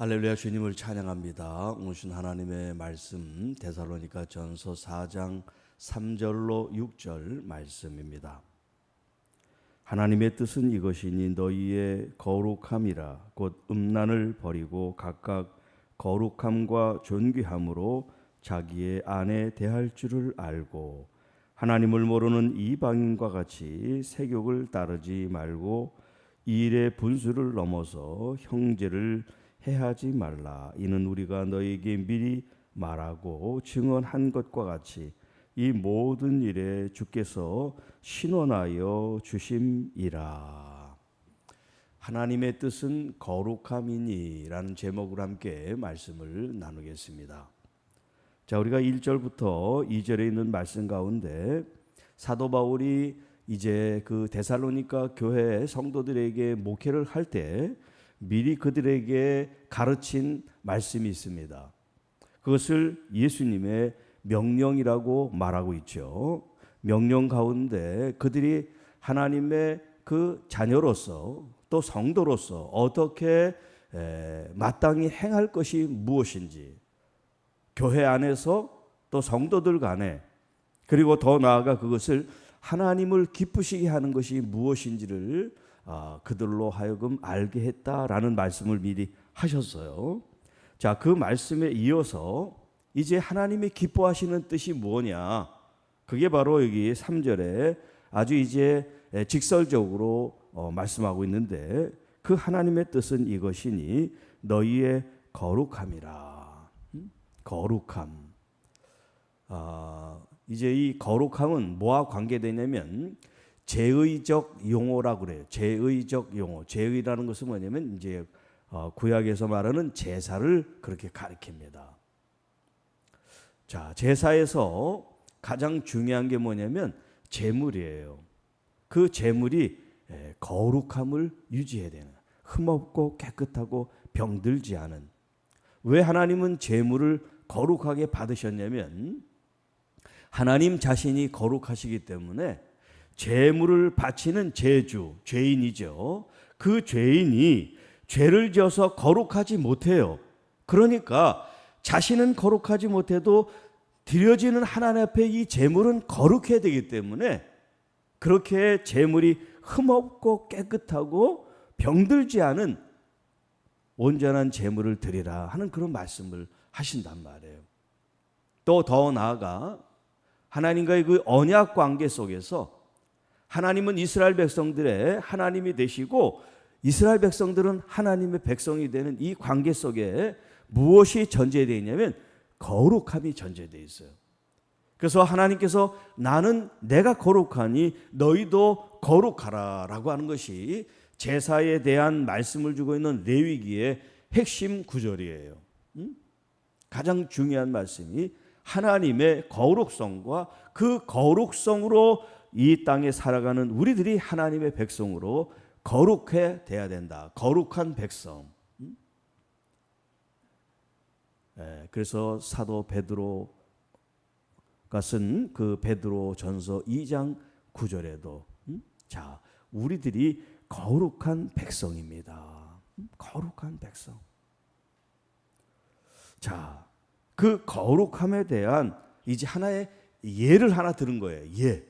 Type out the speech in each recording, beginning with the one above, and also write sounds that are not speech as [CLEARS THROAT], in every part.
할렐루야 주님을 찬양합니다. 오신 하나님의 말씀 데살로니가 전서 4장 3절로 6절 말씀입니다. 하나님의 뜻은 이것이니 너희의 거룩함이라 곧 음란을 버리고 각각 거룩함과 존귀함으로 자기의 아내 대할 줄을 알고 하나님을 모르는 이방인과 같이 세욕을 따르지 말고 이 일의 분수를 넘어서 형제를 해하지 말라. 이는 우리가 너에게 미리 말하고 증언한 것과 같이 이 모든 일에 주께서 신원하여 주심이라. 하나님의 뜻은 거룩함이니라는 제목으로 함께 말씀을 나누겠습니다. 자, 우리가 1절부터 2절에 있는 말씀 가운데 사도 바울이 이제 그 데살로니가 교회 성도들에게 목회를 할때 미리 그들에게 가르친 말씀이 있습니다. 그것을 예수님의 명령이라고 말하고 있죠. 명령 가운데 그들이 하나님의 그 자녀로서 또 성도로서 어떻게 마땅히 행할 것이 무엇인지 교회 안에서 또 성도들 간에 그리고 더 나아가 그것을 하나님을 기쁘시게 하는 것이 무엇인지를 아, 그들로 하여금 알게 했다라는 말씀을 미리 하셨어요. 자, 그 말씀에 이어서 이제 하나님이 기뻐하시는 뜻이 뭐냐? 그게 바로 여기 3절에 아주 이제 직설적으로 어, 말씀하고 있는데 그 하나님의 뜻은 이것이니 너희의 거룩함이라. 음? 거룩함. 아, 이제 이 거룩함은 뭐와 관계되냐면 제의적 용어라고 그래요. 제의적 용어. 제의라는 것은 뭐냐면 이제 어, 구약에서 말하는 제사를 그렇게 가리킵니다. 자, 제사에서 가장 중요한 게 뭐냐면 제물이에요. 그 제물이 거룩함을 유지해야 되는 흠없고 깨끗하고 병들지 않은 왜 하나님은 제물을 거룩하게 받으셨냐면 하나님 자신이 거룩하시기 때문에 제물을 바치는 제주, 죄인이죠. 그 죄인이 죄를 지어서 거룩하지 못해요. 그러니까 자신은 거룩하지 못해도 드려지는 하나님 앞에 이 제물은 거룩해야 되기 때문에 그렇게 제물이 흠없고 깨끗하고 병들지 않은 온전한 제물을 드리라 하는 그런 말씀을 하신단 말이에요. 또 더 나아가 하나님과의 그 언약 관계 속에서 하나님은 이스라엘 백성들의 하나님이 되시고 이스라엘 백성들은 하나님의 백성이 되는 이 관계 속에 무엇이 전제되어 있냐면 거룩함이 전제되어 있어요. 그래서 하나님께서 나는 내가 거룩하니 너희도 거룩하라라고 하는 것이 제사에 대한 말씀을 주고 있는 레위기의 핵심 구절이에요. 가장 중요한 말씀이 하나님의 거룩성과 그 거룩성으로 이 땅에 살아가는 우리들이 하나님의 백성으로 거룩해 돼야 된다. 거룩한 백성. 예, 그래서 사도 베드로가 쓴 그 베드로 전서 2장 9절에도 자 우리들이 거룩한 백성입니다. 거룩한 백성. 자, 그 거룩함에 대한 이제 하나의 예를 하나 들은 거예요. 예.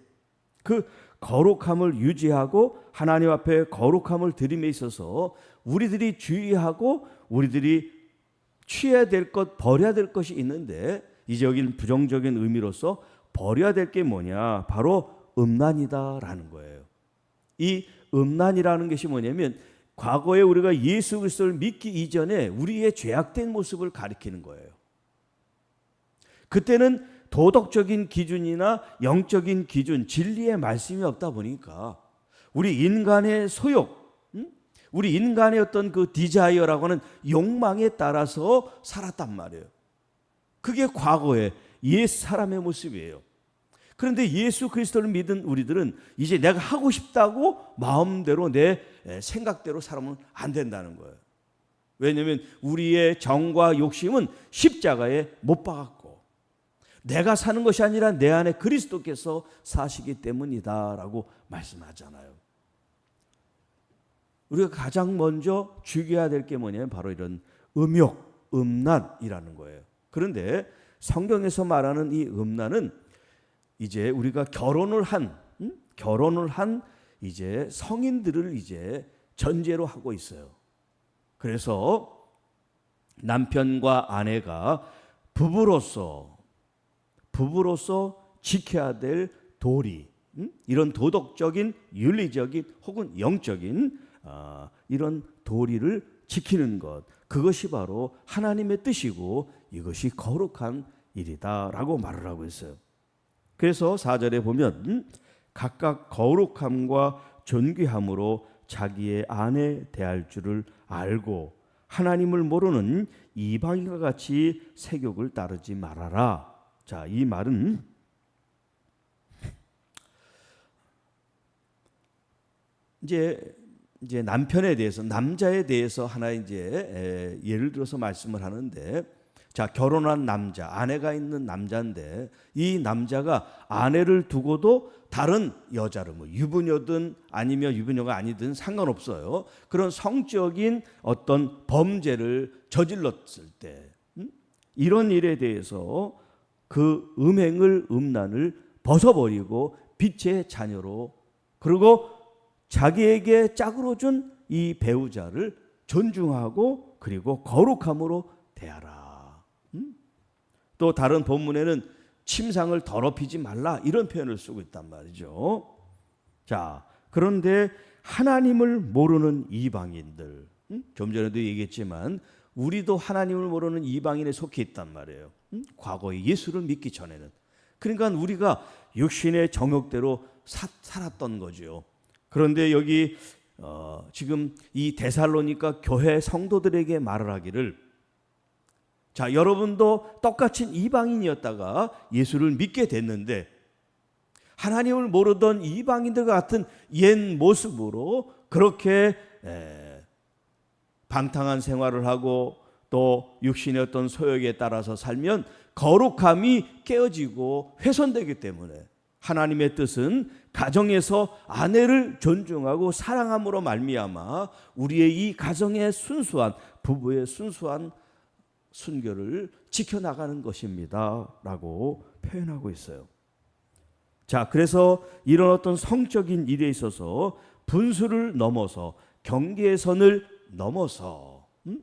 그 거룩함을 유지하고 하나님 앞에 거룩함을 드림에 있어서 우리들이 주의하고 우리들이 취해야 될 것, 버려야 될 것이 있는데 이제 여기는 부정적인 의미로서 버려야 될 게 뭐냐? 바로 음란이다라는 거예요. 이 음란이라는 것이 뭐냐면 과거에 우리가 예수 그리스도를 믿기 이전에 우리의 죄악된 모습을 가리키는 거예요. 그때는 도덕적인 기준이나 영적인 기준, 진리의 말씀이 없다 보니까 우리 인간의 소욕, 우리 인간의 어떤 그 디자이어라고 하는 욕망에 따라서 살았단 말이에요. 그게 과거의 옛 사람의 모습이에요. 그런데 예수 그리스도를 믿은 우리들은 이제 내가 하고 싶다고 마음대로 내 생각대로 살면 안 된다는 거예요. 왜냐하면 우리의 정과 욕심은 십자가에 못 박았고 내가 사는 것이 아니라 내 안에 그리스도께서 사시기 때문이다라고 말씀하잖아요. 우리가 가장 먼저 죽여야 될 게 뭐냐면 바로 이런 음욕, 음란이라는 거예요. 그런데 성경에서 말하는 이 음란은 이제 우리가 결혼을 한 음? 결혼을 한 이제 성인들을 이제 전제로 하고 있어요. 그래서 남편과 아내가 부부로서 부부로서 지켜야 될 도리 음? 이런 도덕적인 윤리적인 혹은 영적인 아, 이런 도리를 지키는 것 그것이 바로 하나님의 뜻이고 이것이 거룩한 일이다라고 말을 하고 있어요. 그래서 4절에 보면 음? 각각 거룩함과 존귀함으로 자기의 아내 대할 줄을 알고 하나님을 모르는 이방인과 같이 세욕을 따르지 말아라. 자, 이 말은 이제 이제 남편에 대해서 남자에 대해서 하나 이제 에, 예를 들어서 말씀을 하는데 자 결혼한 남자 아내가 있는 남자인데 이 남자가 아내를 두고도 다른 여자를 뭐 유부녀든 아니면 유부녀가 아니든 상관없어요 그런 성적인 어떤 범죄를 저질렀을 때 음? 이런 일에 대해서 그 음행을 음란을 벗어버리고 빛의 자녀로 그리고 자기에게 짝으로 준 이 배우자를 존중하고 그리고 거룩함으로 대하라. 음? 또 다른 본문에는 침상을 더럽히지 말라 이런 표현을 쓰고 있단 말이죠. 자, 그런데 하나님을 모르는 이방인들, 음? 좀 전에도 얘기했지만 우리도 하나님을 모르는 이방인에 속해 있단 말이에요. 음? 과거에 예수를 믿기 전에는. 그러니까 우리가 육신의 정욕대로 사, 살았던 거죠. 그런데 여기 어, 지금 이 데살로니가 교회 성도들에게 말을 하기를 자 여러분도 똑같이 이방인이었다가 예수를 믿게 됐는데 하나님을 모르던 이방인들 같은 옛 모습으로 그렇게 에, 방탕한 생활을 하고 또 육신의 어떤 소욕에 따라서 살면 거룩함이 깨어지고 훼손되기 때문에 하나님의 뜻은 가정에서 아내를 존중하고 사랑함으로 말미암아 우리의 이 가정의 순수한 부부의 순수한 순결을 지켜나가는 것입니다라고 표현하고 있어요. 자, 그래서 이런 어떤 성적인 일에 있어서 분수를 넘어서 경계의 선을 넘어서 음?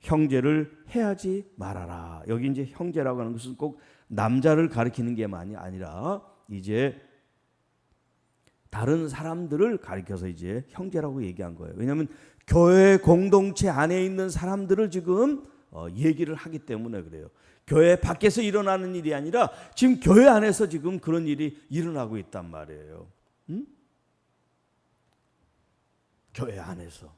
형제를 해하지 말아라. 여기 이제 형제라고 하는 것은 꼭 남자를 가리키는 게만이 아니라 이제 다른 사람들을 가리켜서 이제 형제라고 얘기한 거예요. 왜냐하면 교회 공동체 안에 있는 사람들을 지금 어, 얘기를 하기 때문에 그래요. 교회 밖에서 일어나는 일이 아니라 지금 교회 안에서 지금 그런 일이 일어나고 있단 말이에요. 응? 교회 안에서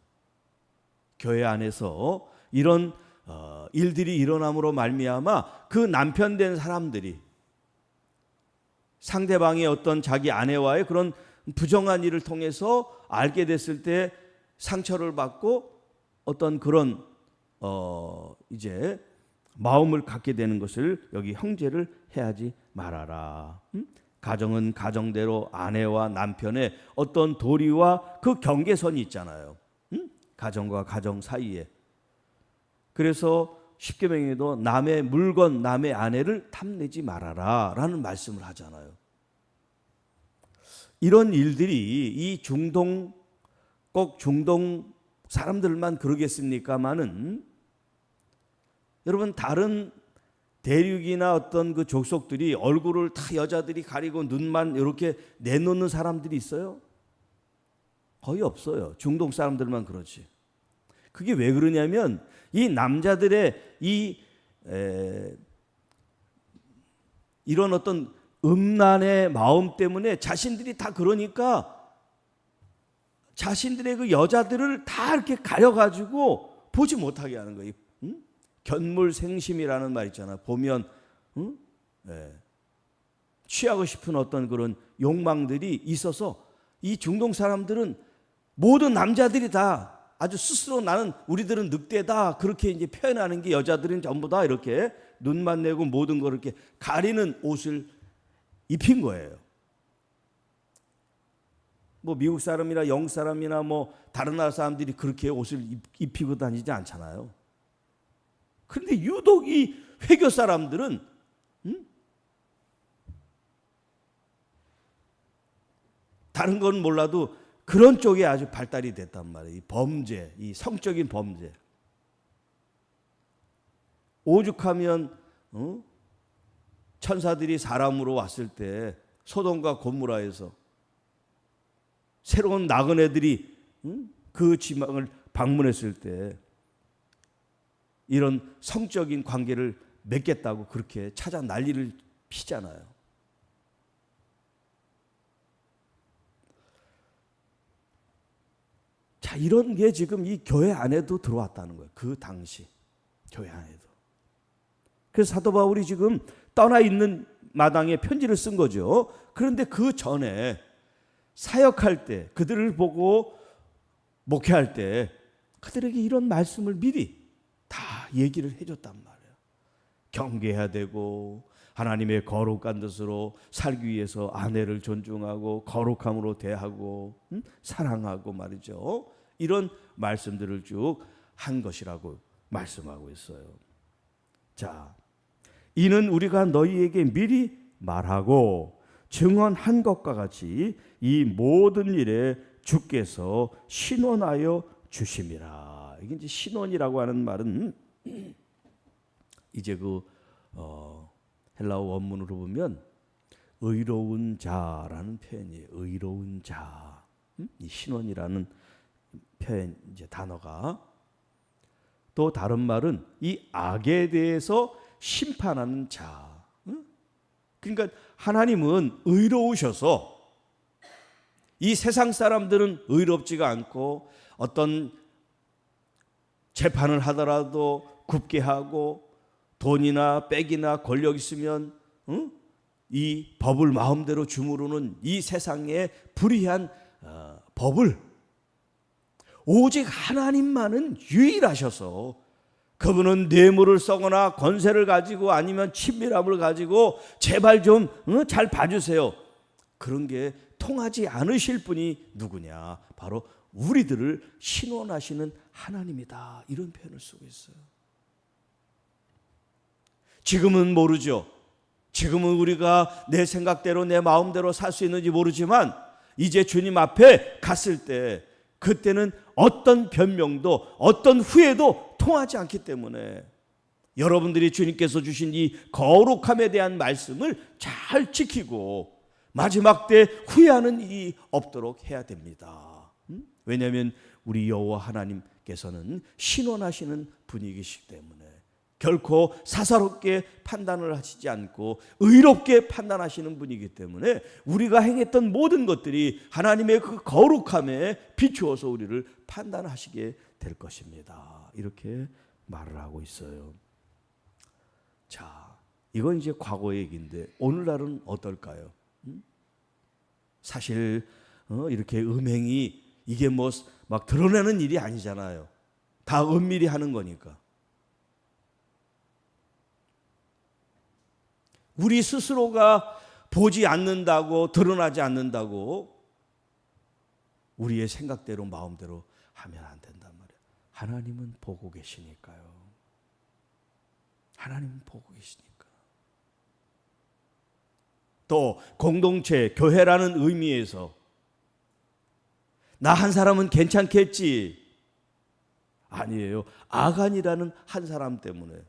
교회 안에서 이런 어, 일들이 일어남으로 말미암아 그 남편 된 사람들이 상대방의 어떤 자기 아내와의 그런 부정한 일을 통해서 알게 됐을 때 상처를 받고 어떤 그런 어 이제 마음을 갖게 되는 것을 여기 형제를 해하지 말아라. 음? 가정은 가정대로 아내와 남편의 어떤 도리와 그 경계선이 있잖아요. 음? 가정과 가정 사이에 그래서 십계명에도 남의 물건, 남의 아내를 탐내지 말아라라는 말씀을 하잖아요. 이런 일들이 이 중동 꼭 중동 사람들만 그러겠습니까마는 여러분 다른 대륙이나 어떤 그 족속들이 얼굴을 다 여자들이 가리고 눈만 이렇게 내놓는 사람들이 있어요? 거의 없어요. 중동 사람들만 그렇지. 그게 왜 그러냐면 이 남자들의 이 에, 이런 어떤 음란의 마음 때문에 자신들이 다 그러니까 자신들의 그 여자들을 다 이렇게 가려가지고 보지 못하게 하는 거예요. 응? 견물생심이라는 말 있잖아. 보면 응? 네. 취하고 싶은 어떤 그런 욕망들이 있어서 이 중동 사람들은 모든 남자들이 다 아주 스스로 나는 우리들은 늑대다 그렇게 이제 표현하는 게 여자들은 전부 다 이렇게 눈만 내고 모든 걸 이렇게 가리는 옷을 입힌 거예요. 뭐 미국 사람이나 영국 사람이나 뭐 다른 나라 사람들이 그렇게 옷을 입- 입히고 다니지 않잖아요. 그런데 유독 이 회교 사람들은 음? 다른 건 몰라도 그런 쪽에 아주 발달이 됐단 말이에요. 이 범죄, 이 성적인 범죄. 오죽하면 어? 천사들이 사람으로 왔을 때 소돔과 고무라에서 새로운 나그네들이 응? 그 지방을 방문했을 때 이런 성적인 관계를 맺겠다고 그렇게 찾아 난리를 피잖아요. 자, 이런 게 지금 이 교회 안에도 들어왔다는 거예요. 그 당시 교회 안에도. 그래서 사도 바울이 지금 떠나 있는 마당에 편지를 쓴 거죠. 그런데 그 전에 사역할 때 그들을 보고 목회할 때 그들에게 이런 말씀을 미리 다 얘기를 해줬단 말이에요. 경계해야 되고 하나님의 거룩한 뜻으로 살기 위해서 아내를 존중하고 거룩함으로 대하고 음? 사랑하고 말이죠. 이런 말씀들을 쭉 한 것이라고 말씀하고 있어요. 자, 이는 우리가 너희에게 미리 말하고 증언한 것과 같이 이 모든 일에 주께서 신원하여 주심이라. 이게 이제 신원이라고 하는 말은 [CLEARS THROAT] 이제 그 어, 헬라어 원문으로 보면 의로운 자라는 표현이에요. 의로운 자. 음? 이 신원이라는 표현 이제 단어가 또 다른 말은 이 악에 대해서 심판하는 자. 응? 그러니까 하나님은 의로우셔서 이 세상 사람들은 의롭지가 않고 어떤 재판을 하더라도 굽게 하고 돈이나 백이나 권력 있으면 응? 이 법을 마음대로 주무르는 이 세상의 불의한 어, 법을 오직 하나님만은 유일하셔서 그분은 뇌물을 써거나 권세를 가지고 아니면 친밀함을 가지고 제발 좀잘 봐주세요. 그런 게 통하지 않으실 분이 누구냐? 바로 우리들을 신원하시는 하나님이다. 이런 표현을 쓰고 있어요. 지금은 모르죠. 지금은 우리가 내 생각대로 내 마음대로 살 수 있는지 모르지만 이제 주님 앞에 갔을 때 그때는 어떤 변명도 어떤 후회도 통하지 않기 때문에 여러분들이 주님께서 주신 이 거룩함에 대한 말씀을 잘 지키고 마지막 때 후회하는 일이 없도록 해야 됩니다. 음? 왜냐하면 우리 여호와 하나님께서는 신원하시는 분이시기 때문에 결코 사사롭게 판단을 하시지 않고 의롭게 판단하시는 분이기 때문에 우리가 행했던 모든 것들이 하나님의 그 거룩함에 비추어서 우리를 판단하시게 될 것입니다. 이렇게 말을 하고 있어요. 자, 이건 이제 과거 얘기인데 오늘날은 어떨까요? 음? 사실 어, 이렇게 음행이 이게 뭐 막 드러내는 일이 아니잖아요. 다 은밀히 하는 거니까. 우리 스스로가 보지 않는다고 드러나지 않는다고 우리의 생각대로 마음대로 하면 안 된단 말이에요. 하나님은 보고 계시니까요. 하나님은 보고 계시니까. 또 공동체, 교회라는 의미에서 나 한 사람은 괜찮겠지. 아니에요. 아간이라는 한 사람 때문에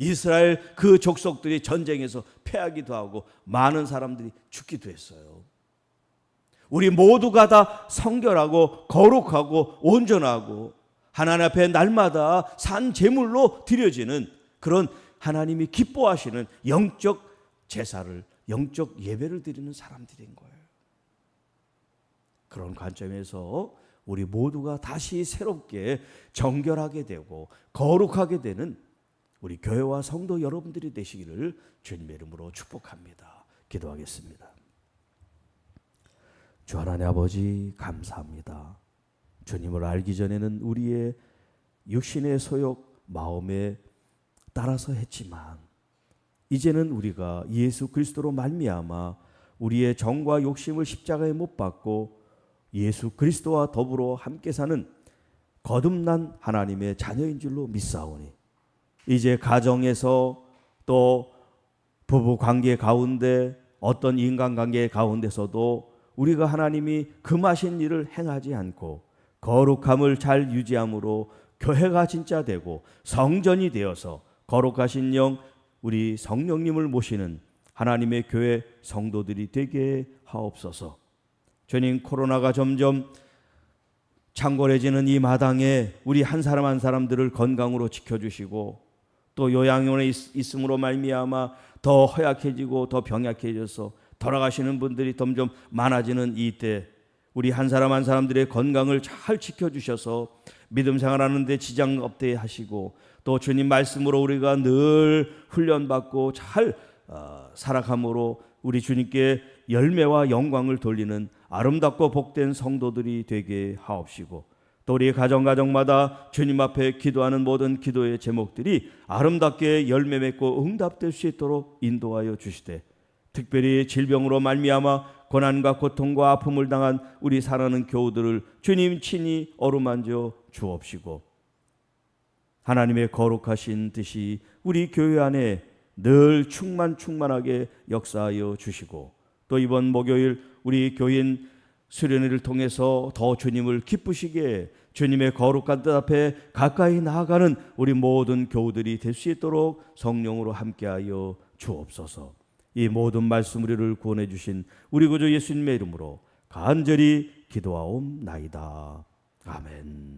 이스라엘 그 족속들이 전쟁에서 패하기도 하고 많은 사람들이 죽기도 했어요. 우리 모두가 다 성결하고 거룩하고 온전하고 하나님 앞에 날마다 산 제물로 드려지는 그런 하나님이 기뻐하시는 영적 제사를 영적 예배를 드리는 사람들인 거예요. 그런 관점에서 우리 모두가 다시 새롭게 정결하게 되고 거룩하게 되는 우리 교회와 성도 여러분들이 되시기를 주님의 이름으로 축복합니다. 기도하겠습니다. 주 하나님 아버지 감사합니다. 주님을 알기 전에는 우리의 육신의 소욕 마음에 따라서 했지만 이제는 우리가 예수 그리스도로 말미암아 우리의 정과 욕심을 십자가에 못 박고 예수 그리스도와 더불어 함께 사는 거듭난 하나님의 자녀인 줄로 믿사오니 이제 가정에서 또 부부 관계 가운데 어떤 인간 관계 가운데서도 우리가 하나님이 금하신 일을 행하지 않고 거룩함을 잘 유지함으로 교회가 진짜 되고 성전이 되어서 거룩하신 영 우리 성령님을 모시는 하나님의 교회 성도들이 되게 하옵소서. 주님 코로나가 점점 창궐해지는 이 마당에 우리 한 사람 한 사람들을 건강으로 지켜주시고 또 요양원에 있, 있음으로 말미암아 더 허약해지고 더 병약해져서 돌아가시는 분들이 점점 많아지는 이때 우리 한 사람 한 사람들의 건강을 잘 지켜주셔서 믿음 생활하는데 지장 없게 하시고 또 주님 말씀으로 우리가 늘 훈련받고 잘 어, 살아감으로 우리 주님께 열매와 영광을 돌리는 아름답고 복된 성도들이 되게 하옵시고 또 우리 가정 가정마다 주님 앞에 기도하는 모든 기도의 제목들이 아름답게 열매 맺고 응답될 수 있도록 인도하여 주시되 특별히 질병으로 말미암아 고난과 고통과 아픔을 당한 우리 사랑하는 교우들을 주님 친히 어루만져 주옵시고 하나님의 거룩하신 뜻이 우리 교회 안에 늘 충만 충만하게 역사하여 주시고 또 이번 목요일 우리 교인 수련회를 통해서 더 주님을 기쁘시게 주님의 거룩한 뜻 앞에 가까이 나아가는 우리 모든 교우들이 될 수 있도록 성령으로 함께하여 주옵소서. 이 모든 말씀 우리를 구원해 주신 우리 구주 예수님의 이름으로 간절히 기도하옵나이다. 아멘.